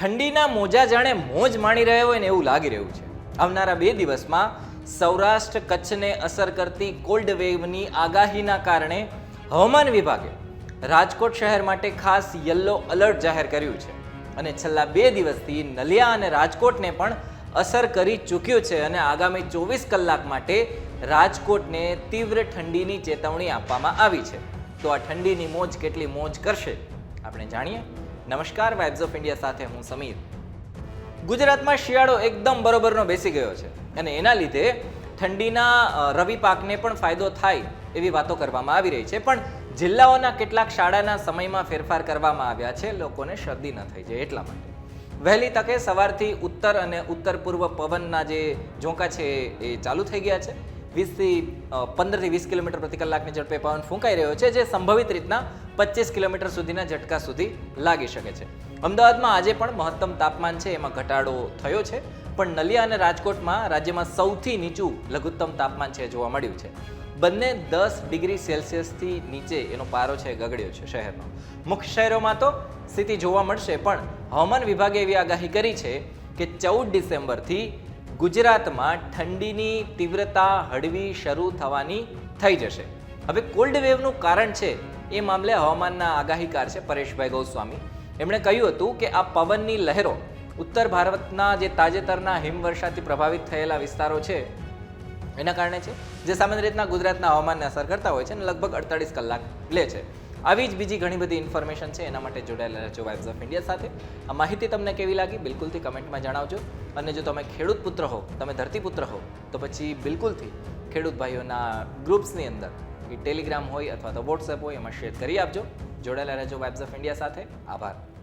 ઠંડીના મોજા જાણે મોજ માણી રહ્યો હોય ને એવું લાગી રહ્યું છે. આવનારા બે દિવસમાં સૌરાષ્ટ્ર કચ્છને અસર કરતી કોલ્ડ વેવની આગાહીના કારણે હવામાન વિભાગે રાજકોટ શહેર માટે ખાસ યલો અલર્ટ જાહેર કર્યું છે અને છેલ્લા બે દિવસથી નલિયા અને રાજકોટને પણ અસર કરી ચૂક્યું છે અને આગામી ચોવીસ કલાક માટે રાજકોટને તીવ્ર ઠંડીની ચેતવણી આપવામાં આવી છે. તો આ ઠંડીની મોજ કેટલી મોજ કરશે? આપણે જાણીએ. નમસ્કાર વાઇબ્સ ઓફ ઇન્ડિયા સાથે હું સમીર. ગુજરાતમાં શિયાળો એકદમ બરોબરનો બેસી ગયો છે અને એના લીધે ઠંડીના રવિ પાકને પણ ફાયદો થાય એવી વાતો કરવામાં આવી રહી છે. પણ જિલ્લાઓના કેટલાક શાળાના સમયમાં ફેરફાર કરવામાં આવ્યા છે. લોકોને શરદી ન થઈ જાય એટલા માટે. વહેલી તકે સવારથી ઉત્તર અને ઉત્તર પૂર્વ પવનના જે ઝોંકા છે એ ચાલુ થઈ ગયા છે. વીસથી પંદરથી વીસ કિલોમીટર પ્રતિ કલાકની ઝડપે પવન ફૂંકાઈ રહ્યો છે, જે સંભવિત રીતના પચીસ કિલોમીટર સુધીના ઝટકા સુધી લાગી શકે છે. અમદાવાદમાં આજે પણ મહત્તમ તાપમાન છે, એમાં ઘટાડો થયો છે, પણ નલિયા અને રાજકોટમાં રાજ્યમાં સૌથી નીચું લઘુત્તમ તાપમાન છે જોવા મળ્યું છે. બંને દસ ડિગ્રી સેલ્સિયસથી નીચે એનો પારો છે ગગડ્યો છે શહેરનો. મુખ્ય શહેરોમાં તો સ્થિતિ જોવા મળશે, પણ હવામાન વિભાગે એવી આગાહી કરી છે કે ચૌદ ડિસેમ્બરથી ગુજરાતમાં ઠંડીની તીવ્રતા હળવી શરૂ થવાની થઈ જશે. હવે કોલ્ડ વેવનું કારણ છે એ મામલે હવામાનના આગાહીકાર છે પરેશભાઈ ગૌસ્વામી. એમણે કહ્યું હતું કે આ પવનની લહેરો ઉત્તર ભારતના જે તાજેતરના હિમવર્ષાથી પ્રભાવિત થયેલા વિસ્તારો છે, એના કારણે છે, જે સામાન્ય રીતના ગુજરાતના હવામાનને અસર કરતા હોય છે અને લગભગ અડતાળીસ કલાક લે છે. આવી જ બીજી ઘણી બધી ઇન્ફોર્મેશન છે, એના માટે જોડાયેલા રહેજો વાઇબ્સ ઓફ ઇન્ડિયા સાથે. આ માહિતી તમને કેવી લાગી બિલકુલથી કમેન્ટમાં જણાવજો. અને જો તમે ખેડૂત પુત્ર હો, તમે ધરતીપુત્ર હો, તો પછી બિલકુલથી ખેડૂત ભાઈઓના ગ્રુપ્સની અંદર એ ટેલિગ્રામ હોય અથવા તો વોટ્સએપ હોય, એમાં શેર કરી આપજો. જોડાયેલા રહેજો વાઇબ્સ ઓફ ઇન્ડિયા સાથે. આભાર.